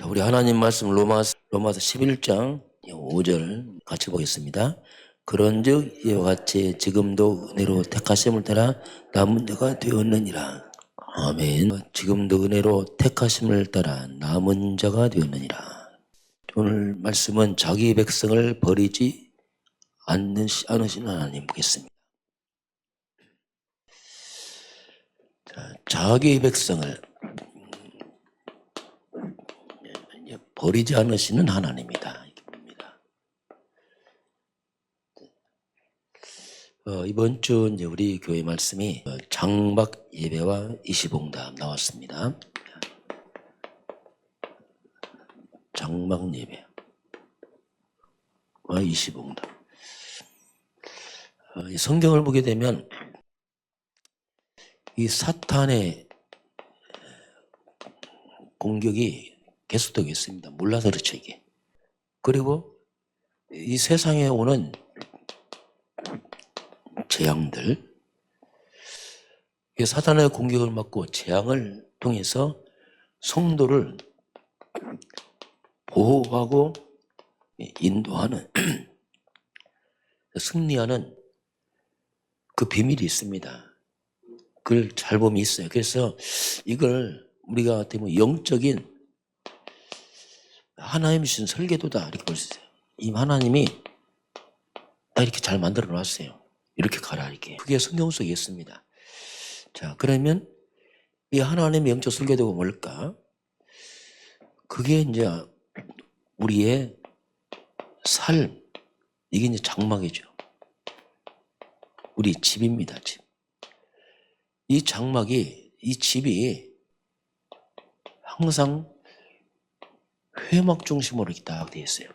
자, 우리 하나님 말씀 로마서 로마서 11장 5절 같이 보겠습니다. 그런즉 이와 같이 지금도 은혜로 택하심을 따라 남은 자가 되었느니라. 아멘. 지금도 은혜로 택하심을 따라 남은 자가 되었느니라. 오늘 말씀은 자기 백성을 버리지 않는 않으시는 하나님 보겠습니다. 자, 자기 백성을 이제 버리지 않으시는 하나님이다. 이렇게 봅니다. 어, 이번 주 이제 우리 교회 말씀이 어, 장막 예배와 이시봉답 나왔습니다. 장막 예배 와 이시봉답. 어, 이 성경을 보게 되면 이 사탄의 공격이 계속되고 있습니다. 몰라서 그렇죠, 이게. 그리고 이 세상에 오는 재앙들, 이 사탄의 공격을 막고 재앙을 통해서 성도를 보호하고 인도하는 승리하는 그 비밀이 있습니다. 그걸 잘 보면 있어요. 그래서 이걸 우리가 되면 영적인 하나님 주신 설계도다 이렇게 볼 수 있어요. 이 하나님이 다 이렇게 잘 만들어 놨어요. 이렇게 가라 이렇게. 그게 성경 속에 있습니다. 자 그러면 이 하나님의 영적 설계도가 뭘까? 그게 이제 우리의 삶 이게 이제 장막이죠. 우리 집입니다. 집. 이 장막이 이 집이 항상 회막 중심으로 이렇게 딱 되어 있어요.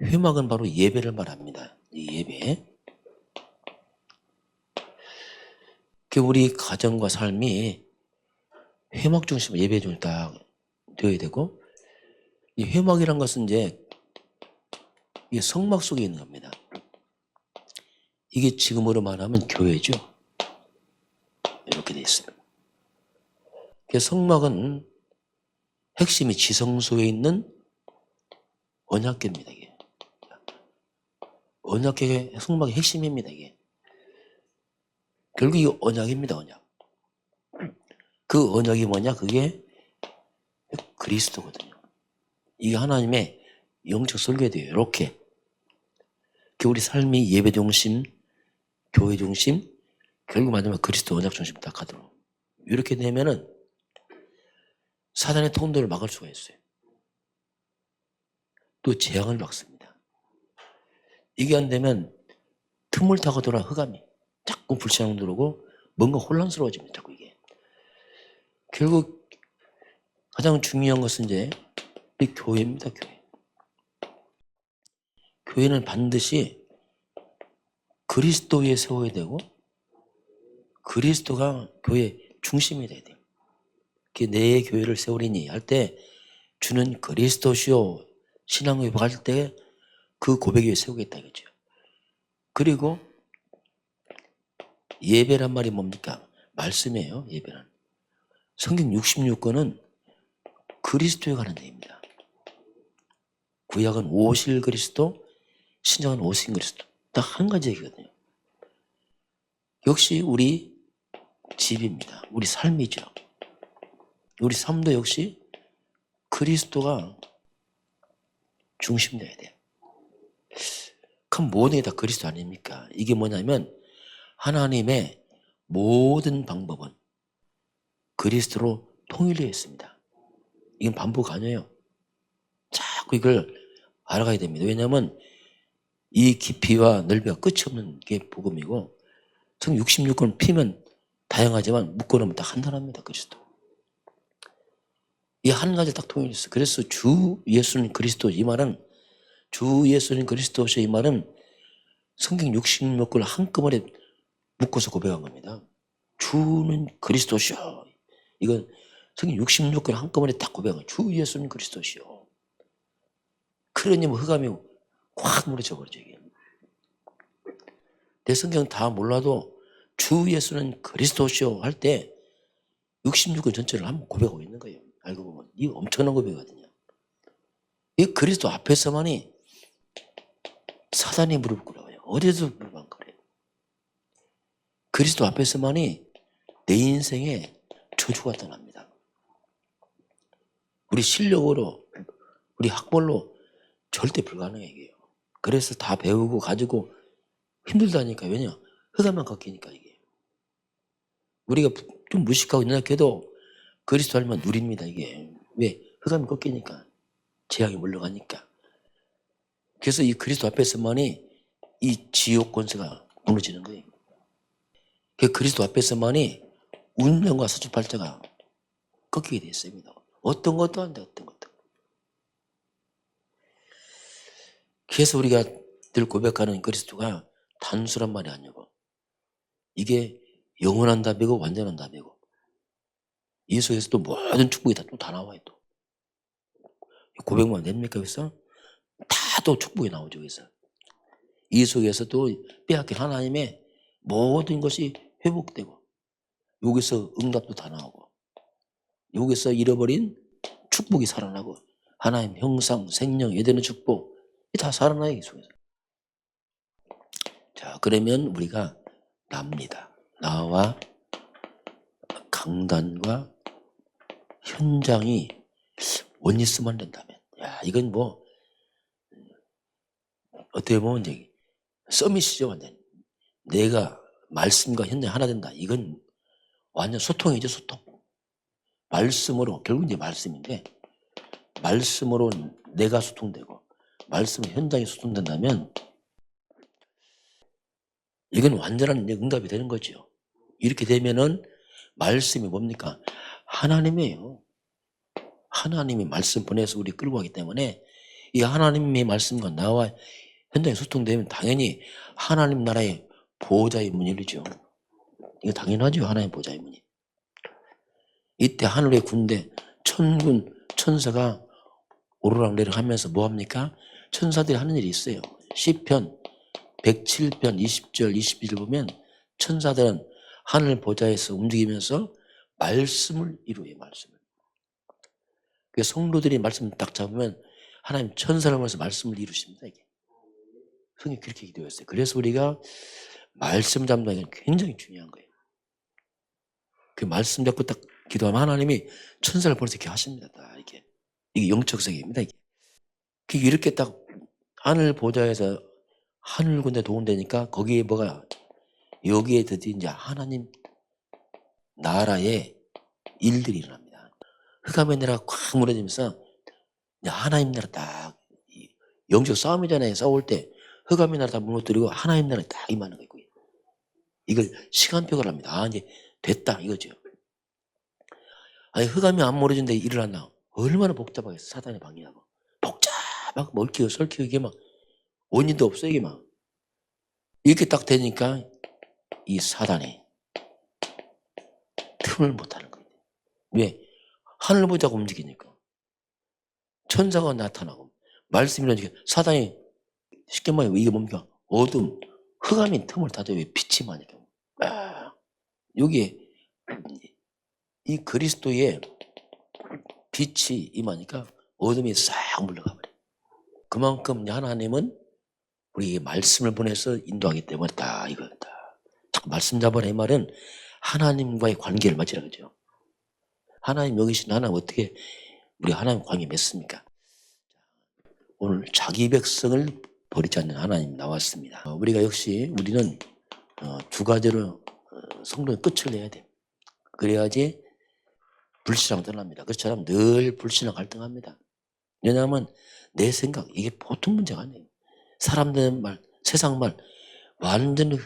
회막은 바로 예배를 말합니다. 이 예배. 그 우리 가정과 삶이 회막 중심 예배 중에 딱 되어야 되고 이 회막이란 것은 이제 이 성막 속에 있는 겁니다. 이게 지금으로 말하면 교회죠. 이렇게 되어 있습니다. 그 성막은 핵심이 지성소에 있는 언약계입니다. 이게 언약계의 성막의 핵심입니다. 이게 결국 이 언약입니다. 언약. 그 언약이 뭐냐? 그게 그리스도거든요. 이게 하나님의 영적 설계돼요. 이렇게. 그 우리 삶이 예배 중심, 교회 중심, 결국 마지막 그리스도 언약 중심 딱 하도록. 이렇게 되면은 사단의 통도를 막을 수가 있어요. 또 재앙을 막습니다. 이게 안 되면 틈을 타고 돌아 흑암이 자꾸 불신앙 들어오고 뭔가 혼란스러워집니다. 자꾸 이게. 결국 가장 중요한 것은 이제 이 교회입니다. 교회. 교회는 반드시 그리스도에 세워야 되고 그리스도가 교회 중심이 돼야 돼요. 내 교회를 세우리니 할 때 주는 그리스도시요 신앙 회복할 때 그 고백 에 세우겠다 이거죠. 그리고 예배란 말이 뭡니까? 말씀이에요. 예배란. 성경 66권은 그리스도에 관한 내용입니다. 구약은 오실 그리스도, 신약은 오신 그리스도. 딱 한 가지 얘기거든요. 역시 우리 집입니다. 우리 삶이죠. 우리 삶도 역시 그리스도가 중심돼야 돼요. 그럼 모든 게 다 그리스도 아닙니까? 이게 뭐냐면 하나님의 모든 방법은 그리스도로 통일되어 있습니다. 이건 반복 아니에요. 자꾸 이걸 알아가야 됩니다. 왜냐하면 이 깊이와 넓이가 끝이 없는 게 복음이고 성 66권 피면 다양하지만 묶어놓으면 딱 한단합니다. 그리스도. 이 한 가지 딱 통일했어. 그래서 주 예수님 그리스도 이 말은 주 예수님 그리스도시 이 말은 성경 66권을 한꺼번에 묶어서 고백한 겁니다. 주는 그리스도시요. 이건 성경 66권 한꺼번에 딱 고백한. 주 예수님 그리스도시요. 그러니 뭐 흑암이 확 무너져 버리죠. 이게. 내 성경 다 몰라도 주 예수는 그리스도시요 할 때 66권 전체를 한번 고백하고 있는 거예요. 알고 보면 이거 엄청난 고백이거든요. 이 그리스도 앞에서만이 사단이 무릎 꿇어요. 어디서 무릎 안 꿇어요. 그리스도 앞에서만이 내 인생에 저주가 떠납니다. 우리 실력으로, 우리 학벌로 절대 불가능해요. 그래서 다 배우고 가지고 힘들다니까. 왜냐? 흑암만 걷기니까 이게. 우리가 좀 무식하고 연약해도 그리스도 알면 누립니다. 이게. 왜? 흑암이 꺾이니까. 재앙이 물러가니까. 그래서 이 그리스도 앞에서만이 이 지옥 권세가 무너지는 거예요. 그 그리스도 앞에서만이 운명과 사주팔자가 꺾이게 돼 있습니다. 어떤 것도 안 돼, 어떤 것도. 그래서 우리가 늘 고백하는 그리스도가 단순한 말이 아니고 이게 영원한 답이고 완전한 답이고 이 속에서 또 모든 축복이 다 또 다 나와요 또. 고백만 됩니까 여기서? 다 또 축복이 나오죠 여기서. 이 속에서 또 빼앗긴 하나님의 모든 것이 회복되고 여기서 응답도 다 나오고 여기서 잃어버린 축복이 살아나고 하나님 형상 생명 예대는 축복 이다 살아나요 이 속에서. 자 그러면 우리가 납니다. 나와 강단과 현장이 원리스만 된다면 야 이건 뭐 어떻게 보면 이제 서밋이죠 완전 내가 말씀과 현장 하나 된다 이건 완전 소통이죠 소통 말씀으로 결국 이제 말씀인데 말씀으로 내가 소통되고 말씀 현장이 소통된다면 이건 완전한 응답이 되는 거죠. 이렇게 되면은 말씀이 뭡니까? 하나님이에요. 하나님이 말씀 보내서 우리 끌고 가기 때문에 이 하나님의 말씀과 나와 현장에 소통되면 당연히 하나님 나라의 보호자의 문이 열리죠. 이거 당연하죠. 하나님 보호자의 문이. 이때 하늘의 군대 천군 천사가 오르락내리락 하면서 뭐합니까? 천사들이 하는 일이 있어요. 시편 107편 20절 21절 보면 천사들은 하늘 보좌에서 움직이면서 말씀을 이루어요. 말씀을. 그 성도들이 말씀을 딱 잡으면 하나님 천사를 보면서 말씀을 이루십니다. 이게. 성이 그렇게 기도했어요. 그래서 우리가 말씀 잡는 게 굉장히 중요한 거예요. 그 말씀 잡고 딱 기도하면 하나님이 천사를 보내서 이렇게 하십니다. 딱 이게 이게 영적 세계입니다. 이게 그 이렇게 딱 하늘 보좌에서 하늘 군대 도움되니까 거기에 뭐가 여기에 드디어 이제 하나님 나라의 일들이 일어납니다. 흑암의 나라가 꽉 무너지면서 하나님 나라 딱이 영적 싸움이잖아요. 싸울 때 흑암의 나라 다 무너뜨리고 하나님 나라 딱 임하는. 그게. 이걸 시간표를 합니다. 아 이제 됐다 이거죠. 아니 흑암이 안 무너진데 일어났나? 얼마나 복잡하겠어 사단의 방해하고 복잡하고 멀키고 설키고 이게 막 원인도 없어 이게 막 이렇게 딱 되니까 이 사단 이 틈을 못하는 거예요. 왜? 하늘 보자고 움직이니까 천사가 나타나고 말씀이 나니까 사단이 쉽게 말해 이게 뭡니까? 어둠, 흑암인 틈을 타도 왜 빛이 많으니까 아, 여기에 이 그리스도의 빛이 임하니까 어둠이 싹 물러가 버려. 그만큼 하나님은 우리 말씀을 보내서 인도하기 때문에 다 이거 다 자꾸 말씀 잡아라 이 말은 하나님과의 관계를 맞으라 그죠. 하나님 여기 계신 하나님 어떻게 우리 하나님 관계 맺습니까? 오늘 자기 백성을 버리지 않는 하나님 나왔습니다. 어, 우리가 역시 우리는 어, 두 가지로 어, 성도의 끝을 내야 돼. 그래야지 불신앙 떠납니다. 그렇처럼 늘 불신앙 갈등합니다. 왜냐하면 내 생각 이게 보통 문제가 아니에요. 사람들 말, 세상 말 완전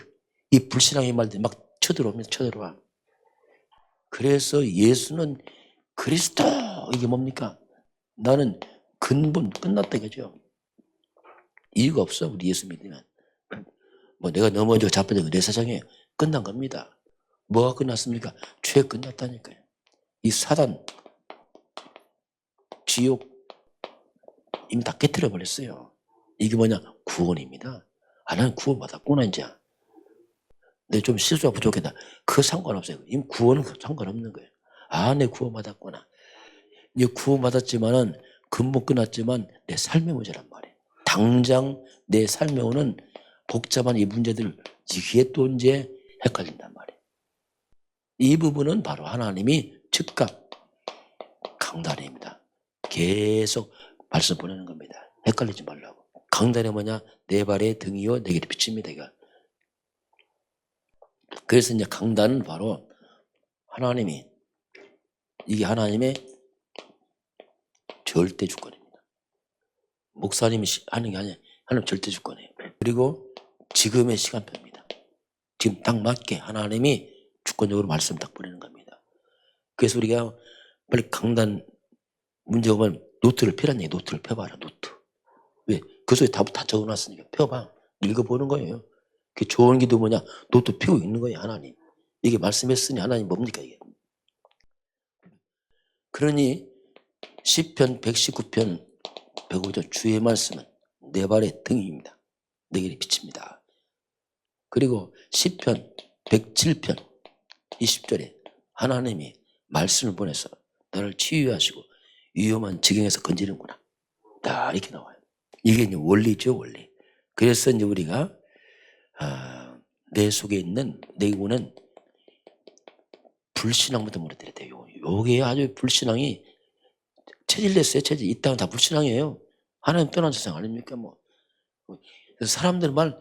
이 불신앙의 말들이 막 쳐들어옵니다. 쳐들어와. 그래서 예수는 그리스도 이게 뭡니까? 나는 근본 끝났다 이거죠. 이유가 없어 우리 예수 믿으면. 뭐 내가 넘어지고 자빠지고 내 세상에 끝난 겁니다. 뭐가 끝났습니까? 죄 끝났다니까요. 이 사단, 지옥 이미 다 깨뜨려 버렸어요. 이게 뭐냐? 구원입니다. 아, 나는 구원 받았구나, 이제. 내좀 실수가 부족했다. 그 상관없어요. 이미 구원은 상관없는 거예요. 아, 내 구원 받았구나. 이제 구원 받았지만은 근본 끝났지만 내 삶의 문제란 말이에요. 당장 내 삶에 오는 복잡한 이 문제들 이게 또 이제 헷갈린단 말이에요. 이 부분은 바로 하나님이 즉각 강단입니다. 계속 말씀 보내는 겁니다. 헷갈리지 말라고. 강단이 뭐냐? 내 발의 등이요 내게 비칩니다. 이거. 그래서 이제 강단은 바로 하나님이 이게 하나님의 절대 주권입니다. 목사님이 시- 하는 게 아니라 하나님 절대 주권이에요. 그리고 지금의 시간표입니다. 지금 딱 맞게 하나님이 주권적으로 말씀 딱 보내는 겁니다. 그래서 우리가 빨리 강단 문제 오면 노트를 펴란 얘기 노트를 펴봐라 노트. 왜? 그 속에 답다 적어놨으니까 펴봐. 읽어보는 거예요. 그 좋은 기도 뭐냐? 노트 펴고 있는 거예요 하나님. 이게 말씀했으니 하나님 뭡니까 이게? 그러니 시편 119편 105절 주의 말씀은 내 발의 등입니다. 내 길에 비칩니다. 그리고 시편 107편 20절에 하나님이 말씀을 보내서 나를 치유하시고 위험한 지경에서 건지는구나. 다 이렇게 나와요. 이게 이제 원리죠, 원리. 그래서 이제 우리가 아, 내 속에 있는 내구는 불신앙부터 무너뜨려야 돼요. 요게 아주 불신앙이 체질 됐어요, 체질. 이 땅은 다 불신앙이에요. 하나님 떠난 세상 아닙니까, 뭐. 사람들 말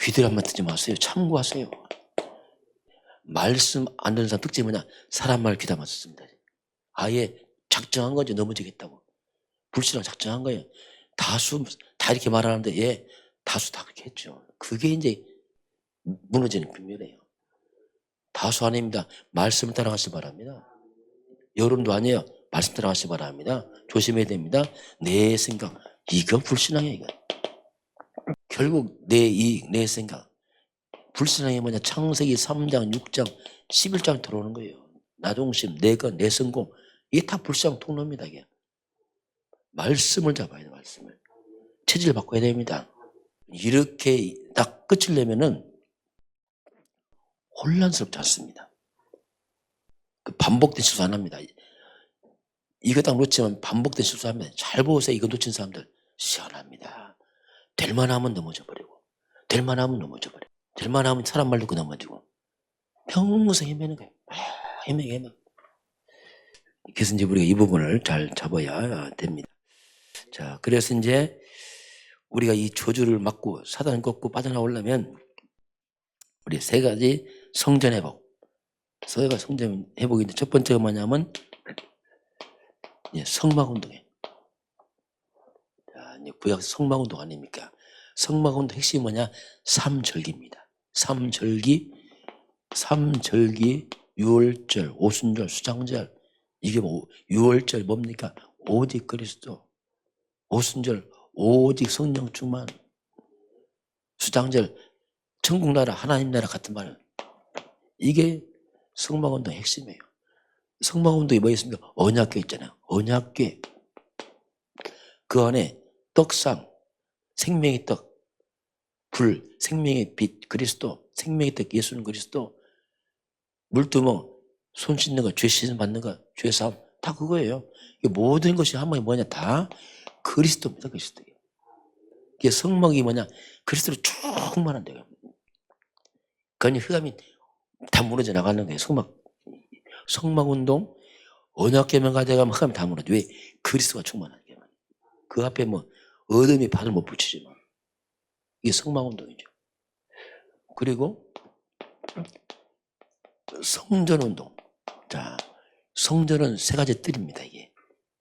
귀들 한번 듣지 마세요. 참고하세요. 말씀 안 듣는 사람 특징이 뭐냐? 사람 말 귀담아 듣습니다. 아예 작정한 거죠. 넘어지겠다고. 불신앙 작정한 거예요. 다수 다 이렇게 말하는데 예, 다수 다 그렇게 했죠. 그게 이제 무너지는 비밀이에요. 다수 아닙니다. 말씀 따라가시 바랍니다. 여론도 아니에요. 말씀 따라가시 바랍니다. 조심해야 됩니다. 내 생각 이거 불신앙이에요. 이거. 결국 내 이익, 내 생각 불신앙이 뭐냐? 창세기 3장, 6장, 11장 들어오는 거예요. 나 중심, 내가, 내 성공 이게 다 불신앙 통로입니다. 이게. 말씀을 잡아야 돼, 말씀을. 체질을 바꿔야 됩니다. 이렇게 딱 끝을 내면은 혼란스럽지 않습니다. 그 반복된 실수 안 합니다. 이거 딱 놓치면 반복된 실수하면 잘 보세요. 이거 놓친 사람들 시원합니다. 될 만 하면 넘어져 버리고 될 만 하면 넘어져 버리고 될 만 하면 사람 말 듣고 넘어지고 평생 헤매는 거예요. 아, 헤매게 헤매. 그래서 이제 우리가 이 부분을 잘 잡아야 됩니다. 자, 그래서 이제 우리가 이 저주를 막고 사단을 꺾고 빠져나오려면 우리 세 가지 성전 회복. 세 가지 성전 회복인데 첫 번째가 뭐냐면 성막 운동이에요. 구약 성막 운동 아닙니까? 성막 운동 핵심이 뭐냐? 삼절기입니다. 삼절기, 삼절기, 유월절, 오순절, 수장절. 이게 뭐 유월절 뭡니까? 오직 그리스도. 오순절 오직 성령 충만. 수장절 천국 나라 하나님 나라 같은 말. 이게 성막 운동 의 핵심이에요. 성막 운동이 뭐 있습니까? 언약궤 있잖아요. 언약궤. 그 안에 떡상, 생명의 떡, 불, 생명의 빛, 그리스도, 생명의 떡, 예수는 그리스도, 물두멍, 손 씻는 거, 죄 씻음 받는 거, 죄 사함, 다 그거예요. 모든 것이 한 번에 뭐냐? 다 그리스도입니다, 그리스도. 이게 성막이 뭐냐? 그리스도로 충만한 데요. 그러니 흑암이 다 무너져 나가는 거예요, 성막. 성막 운동, 언약계명 가져가면 흑암이 다 무너져. 왜? 그리스도가 충만하게. 그 앞에 뭐, 어둠이 발을 못 붙이지만. 이게 성막 운동이죠. 그리고 성전 운동. 자, 성전은 세 가지 뜰입니다, 이게.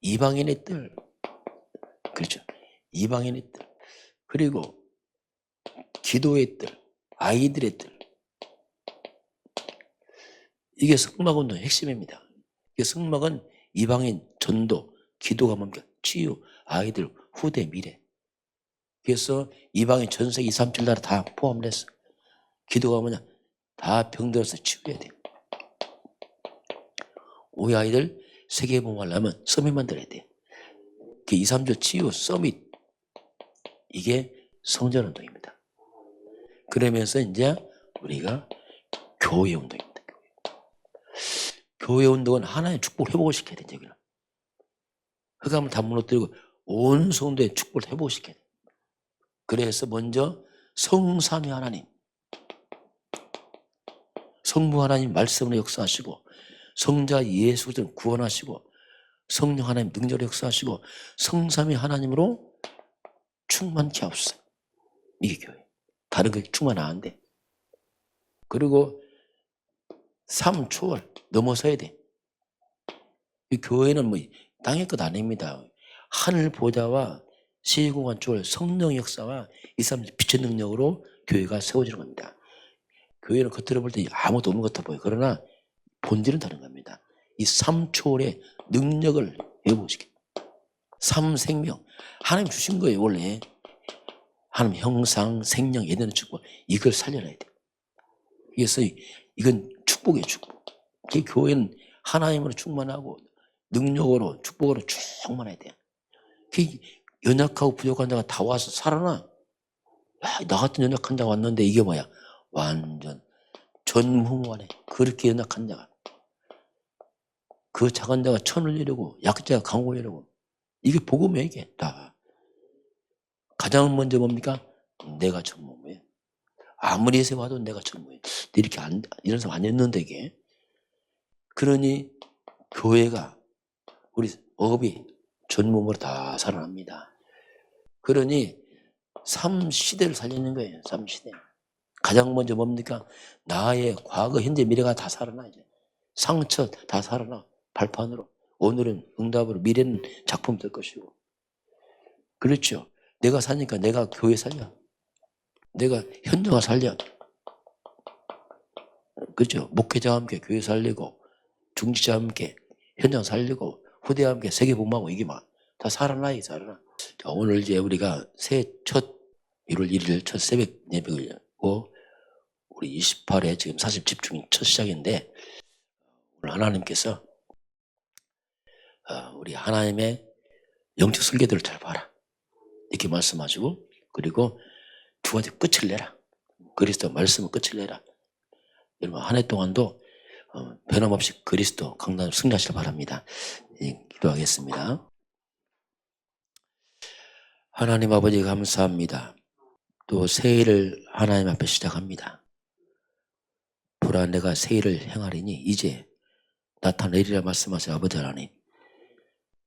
이방인의 뜰. 그렇죠. 이방인의 뜰. 그리고 기도의 뜰, 아이들의 뜰. 이게 성막 운동의 핵심입니다. 성막은 이방인, 전도, 기도가 뭡니까? 치유, 아이들, 후대, 미래. 그래서 이방인 전 세계 2, 3, 7 나라 다 포함돼서 기도가 뭐냐? 다 병들어서 치유해야 돼. 우리 아이들 세계 봉하려면 서밋 만들어야 돼. 그 2, 3절 치유 서밋 이게 성전 운동입니다. 그러면서 이제 우리가 교회 운동입니다. 교회, 운동은 하나의 축복 회복을 시켜야 되죠. 여기는. 흑암을 다 무너뜨리고 온 성도의 축복을 회복시켜야 돼. 그래서 먼저 성삼위 하나님, 성부 하나님 말씀으로 역사하시고 성자 예수 그리스도를 구원하시고 성령 하나님 능력으로 역사하시고 성삼위 하나님으로 충만케 하옵소서. 이게 교회. 다른 게 충만 안 돼. 그리고 삼초월 넘어서야 돼. 이 교회는 뭐 땅의 것 아닙니다. 하늘 보좌와 시공간 초월 성령 역사와 이 사람 빛의 능력으로 교회가 세워지는 겁니다. 교회는 겉으로 볼 때 아무것도 없는 것 같아 보여. 그러나 본질은 다른 겁니다. 이 삼초월의 능력을 회복시켜. 삼생명. 하나님 주신 거예요, 원래. 하나님 형상, 생명, 예대는 축복. 이걸 살려놔야 돼. 그래서 이- 이건 축복이에요, 축복. 그 교회는 하나님으로 충만하고 능력으로 축복으로 충만해야 돼. 그 연약하고 부족한 자가 다 와서 살아나. 야, 나 같은 연약한 자가 왔는데 이게 뭐야? 완전 전무후무하네. 그렇게 연약한 자가. 그 작은 자가 천을 이루고 약자가 강을 이루고 이게 복음이야 이게 다. 가장 먼저 뭡니까? 내가 전무후무해. 아무리 와도 내가 전무해. 이렇게 안, 이런 사람 안 했는데 이게. 그러니 교회가 우리 업이 전몸으로 다 살아납니다. 그러니 삼 시대를 살리는 거예요. 삼 시대. 가장 먼저 뭡니까? 나의 과거, 현재, 미래가 다 살아나 이제. 상처 다 살아나 발판으로. 오늘은 응답으로, 미래는 작품 될 것이고. 그렇죠. 내가 사니까 내가 교회 살려. 내가 현장을 살려. 그렇죠. 목회자와 함께 교회 살리고 중지자와 함께 현장 살리고 후대와 함께 세계 복음하고 이게 막 다 살아나요, 살아나. 자, 오늘 이제 우리가 새해 첫 1월 1일 첫 새벽 예배고 우리 28회 지금 사실 집중이 첫 시작인데 오늘 하나님께서 어, 우리 하나님의 영적 설계들을 잘 봐라. 이렇게 말씀하시고 그리고 두 가지 끝을 내라. 그리스도 말씀은 끝을 내라. 여러분 한 해 동안도 어, 변함없이 그리스도 강단 승리하시길 바랍니다. 예, 기도하겠습니다. 하나님 아버지 감사합니다. 또 새해를 하나님 앞에 시작합니다. 보라 내가 새해를 행하리니 이제 나타내리라 말씀하세요 아버지 하나님.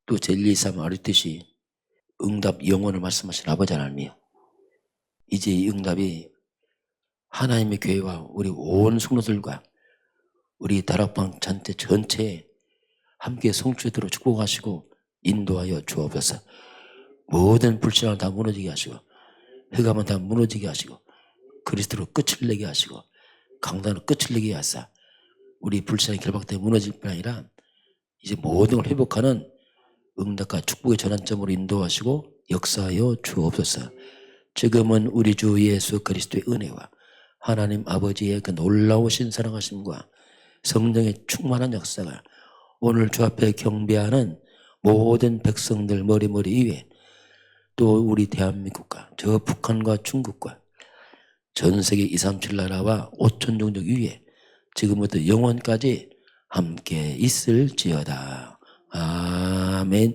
또 젤리삼 아르듯이 응답 영혼을 말씀하신 아버지 하나님이요. 이제 이 응답이 하나님의 교회와 우리 온 성도들과 우리 다락방 전체 전체에 함께 성취되도록 축복하시고 인도하여 주옵소서. 모든 불신을 다 무너지게 하시고 흑암은 다 무너지게 하시고 그리스도로 끝을 내게 하시고 강단으로 끝을 내게 하사 우리 불신의 결박대 무너질 뿐 아니라 이제 모든 걸 회복하는 응답과 축복의 전환점으로 인도하시고 역사하여 주옵소서. 지금은 우리 주 예수 그리스도의 은혜와 하나님 아버지의 그 놀라우신 사랑하심과 성령의 충만한 역사가 오늘 주 앞에 경배하는 모든 백성들 머리머리 위에 또 우리 대한민국과 저 북한과 중국과 전 세계 237 나라와 5천 종족 위에 지금부터 영원까지 함께 있을지어다. 아멘.